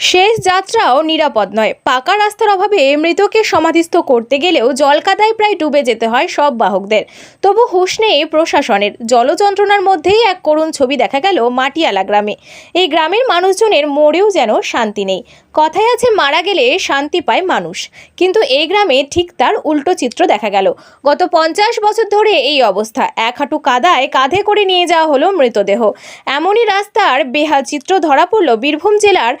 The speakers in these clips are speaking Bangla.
শেষ যাত্রাও নিরাপদ নয়। পাকা রাস্তার অভাবে মৃতকে সমাধিস্থ করতে গেলেও জলকাদায় প্রায় ডুবে যেতে হয় সব বাহকদের। তবু হুঁশ নেই প্রশাসনের। জলযন্ত্রণার মধ্যেই এক করুণ ছবি দেখা গেল মাটিয়ালা গ্রামে। এই গ্রামের মানুষজনের মোড়েও যেন শান্তি নেই। কথায় আছে, মারা গেলে শান্তি পায় মানুষ। কিন্তু এই গ্রামে ঠিক তার উল্টো চিত্র দেখা গেল। গত পঞ্চাশ বছর ধরে এই অবস্থা। এক হাঁটু কাদায় কাঁধে করে নিয়ে যাওয়া হলো মৃতদেহ। এমনই রাস্তার বেহাল চিত্র ধরা পড়ল বীরভূম জেলার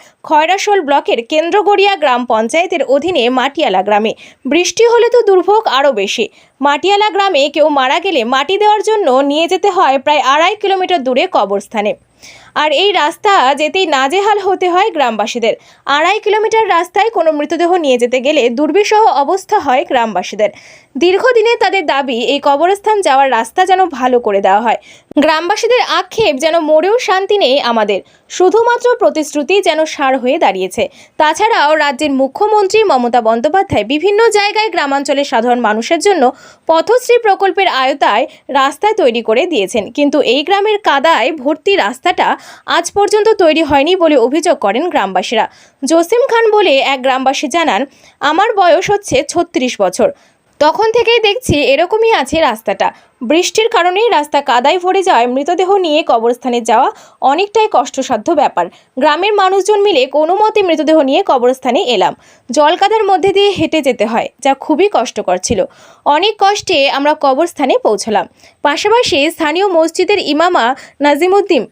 খয়রাশোল ব্লকের কেন্দ্রগড়িয়া গ্রাম পঞ্চায়েতের অধীনে মাটিয়ালা গ্রামে। বৃষ্টি হলে তো দুর্ভোগ আরও বেশি। মাটিয়ালা গ্রামে কেউ মারা গেলে মাটি দেওয়ার জন্য নিয়ে যেতে হয় প্রায় আড়াই কিলোমিটার দূরে কবরস্থানে। আর এই রাস্তা যেতেই নাজেহাল হতে হয় গ্রামবাসীদের। আড়াই কিলোমিটার রাস্তায় কোনো মৃতদেহ নিয়ে যেতে গেলে দুর্বিষহ অবস্থা হয় গ্রামবাসীদের। দীর্ঘদিনে তাদের দাবি, এই কবরস্থান যাওয়ার রাস্তা যেন ভালো করে দেওয়া হয়। গ্রামবাসীদের আক্ষেপ যেন মোড়েও শান্তি নেই আমাদের। শুধুমাত্র প্রতিশ্রুতি যেন সার হয়ে দাঁড়িয়েছে। তাছাড়াও রাজ্যের মুখ্যমন্ত্রী মমতা বন্দ্যোপাধ্যায় বিভিন্ন জায়গায় গ্রামাঞ্চলের সাধারণ মানুষের জন্য পথশ্রী প্রকল্পের আয়তায় রাস্তা তৈরি করে দিয়েছেন। কিন্তু এই গ্রামের কাদায় ভর্তি রাস্তাটা আজ পর্যন্ত তৈরি হয়নি বলে অভিযোগ করেন গ্রামবাসীরা। জসিম খান বলে এক গ্রামবাসী জানান, আমার বয়স হচ্ছে ছত্রিশ বছর। তখন থেকেই দেখছি এরকমই আছে রাস্তাটা। বৃষ্টির কারণেই রাস্তা কাদায় ভরে যাওয়ায় মৃতদেহ নিয়ে কবরস্থানে যাওয়া অনেকটাই কষ্টসাধ্য ব্যাপার। গ্রামের মানুষজন মিলে কোনো মতে মৃতদেহ নিয়ে কবরস্থানে এলাম। জলকাদার মধ্যে দিয়ে হেঁটে যেতে হয়, যা খুবই কষ্টকর ছিল। অনেক কষ্টে আমরা কবরস্থানে পৌঁছলাম। পাশাপাশি স্থানীয় মসজিদের ইমামা নাজিমুদ্দিন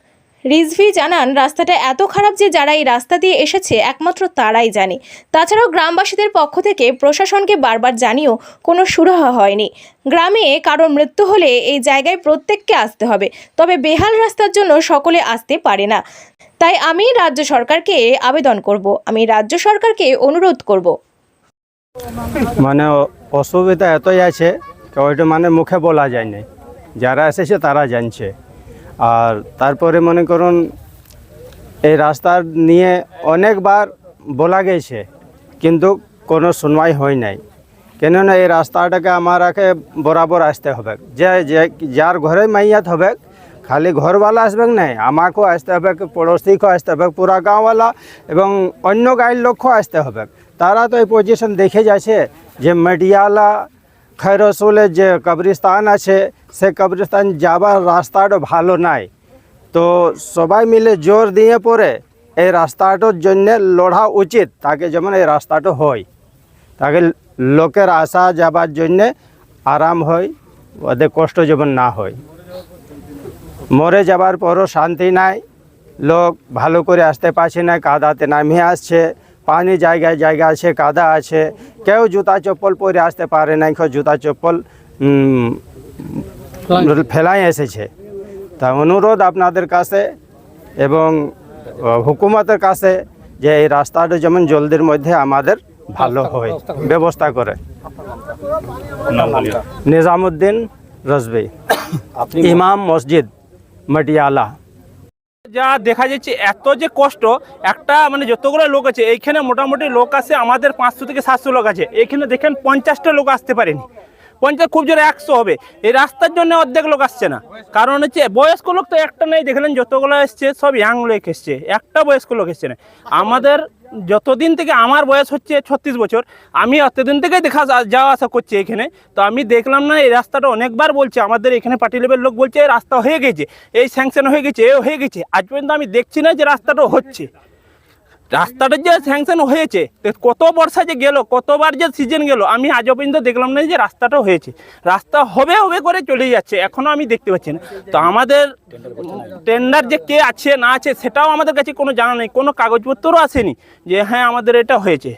রিজভি জানান, রাস্তাটা এত খারাপ যে যারা এই রাস্তা দিয়ে এসেছে, একমাত্র তারাই জানে। তাছাড়াও গ্রামবাসীদের পক্ষ থেকে প্রশাসনকে বারবার জানিয়েও কোনো সুরাহা হয়নি। গ্রামে কারোর মৃত্যু হলে এই জায়গায় প্রত্যেককে আসতে হবে, তবে বেহাল রাস্তার জন্য সকলে আসতে পারে না। তাই আমি রাজ্য সরকারকে আবেদন করব। আমি রাজ্য সরকারকে অনুরোধ করব। মানে অসুবিধা এতই আছে মানে মুখে বলা যায় না যারা এসেছে তারা জানছে। আর তারপরে মনে করুন, এই রাস্তার নিয়ে অনেকবার বলা গেছে, কিন্তু কোনো শুনবাই হয় নাই। কেননা এই রাস্তাটাকে আমারাকে বরাবর আসতে হবে। যে যার ঘরে মাইয়াত হবে, খালি ঘরওয়ালা আসবে নাই আমাকেও আসতে হবে, পড়োশিকেও আসতে হবে, পুরা গাঁওয়ালা এবং অন্য গাঁয়ের লোকও আসতে হবে। তারা তো এই পজিশন দেখে যাচ্ছে যে মেডিয়ালা খৈরসুলের যে কবরিস্তান আছে, সে কবরিস্তান যাবার রাস্তাটা ভালো নাই। তো সবাই মিলে জোর দিয়ে পরে এই রাস্তাটার জন্য লড়া উচিত, তাকে যেমন এই রাস্তাটা হয়। তাকে লোকের আসা যাবার জন্যে আরাম হয় ওদের কষ্ট যেমন না হয়। মরে যাবার পরও শান্তি নাই, লোক ভালো করে আসতে পারছে না, কাদাতে নামিয়ে আসছে। পানি জায়গায় জায়গা আছে কাদা আছে কেউ জুতা চপ্পল পরে আসতে পারে না কেউ জুতা চপ্পল ফেলাই এসেছে। তা অনুরোধ আপনাদের কাছে এবং হুকুমতের কাছে যে এই রাস্তাটা যেমন জলদির মধ্যে আমাদের ভালো হয় ব্যবস্থা করে নিজামুদ্দিন রজবি ইমাম মসজিদ মটিয়ালা। যা দেখা যাচ্ছে এত যে কষ্ট, একটা মানে যতগুলো লোক আছে, এইখানে মোটামুটি লোক আছে আমাদের পাঁচশো থেকে সাতশো লোক আছে। এইখানে দেখেন পঞ্চাশটা লোক আসতে পারেনি। পঞ্চাশ খুব জোরে একশো হবে। এই রাস্তার জন্য অর্ধেক লোক আসছে না। কারণ হচ্ছে বয়স্ক লোক তো একটা নেই, দেখলেন যতগুলো এসছে সব ইয়াং লোক এসছে। একটা বয়স্ক লোক এসছে না। আমাদের যতদিন থেকে আমার বয়স হচ্ছে ছত্রিশ বছর, আমি অতদিন থেকে দেখা যাওয়া আসা করছি এখানে। তো আমি দেখলাম না, এই রাস্তাটা অনেকবার বলছে, আমাদের এখানে পার্টি লেভেল লোক বলছে, এই রাস্তা হয়ে গেছে, এই স্যাংশন হয়ে গেছে এ হয়ে গেছে। আজ পর্যন্ত আমি দেখছি না যে রাস্তাটা হচ্ছে। রাস্তাটা যে স্যাংশন হয়েছে কত বর্ষা যে গেল কতবার যে সিজন গেল আমি আজও পর্যন্ত দেখলাম না যে রাস্তাটা হয়েছে। রাস্তা হবে হবে করে চলে যাচ্ছে এখনও আমি দেখতে পাচ্ছি না। তো আমাদের টেন্ডার যে কে আছে না আছে সেটাও আমাদের কাছে কোনো জানা নেই কোনো কাগজপত্রও আসেনি যে হ্যাঁ আমাদের এটা হয়েছে।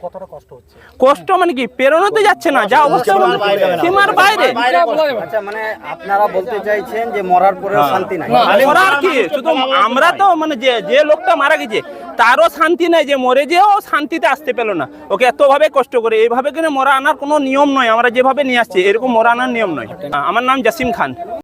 কষ্ট মানে কি? পেরোনোতে যাচ্ছে না যা অবস্থা সীমার বাইরে। আচ্ছা মানে আপনারা বলতে চাইছেন যে মরার পরেও শান্তি নাই। করার কি? শুধু আমরা তো মানে যে যে লোকটা মারা গেছে তারও শান্তি নাই যে মরে যেও শান্তিতে আসতে পেল না। ওকে এতভাবে কষ্ট করে, এইভাবে কিন্তু মরা আনার কোনো নিয়ম নয়, আমরা যেভাবে নিয়ে আসছি, এরকম মরা আনার নিয়ম নয়। আমার নাম জাসিম খান।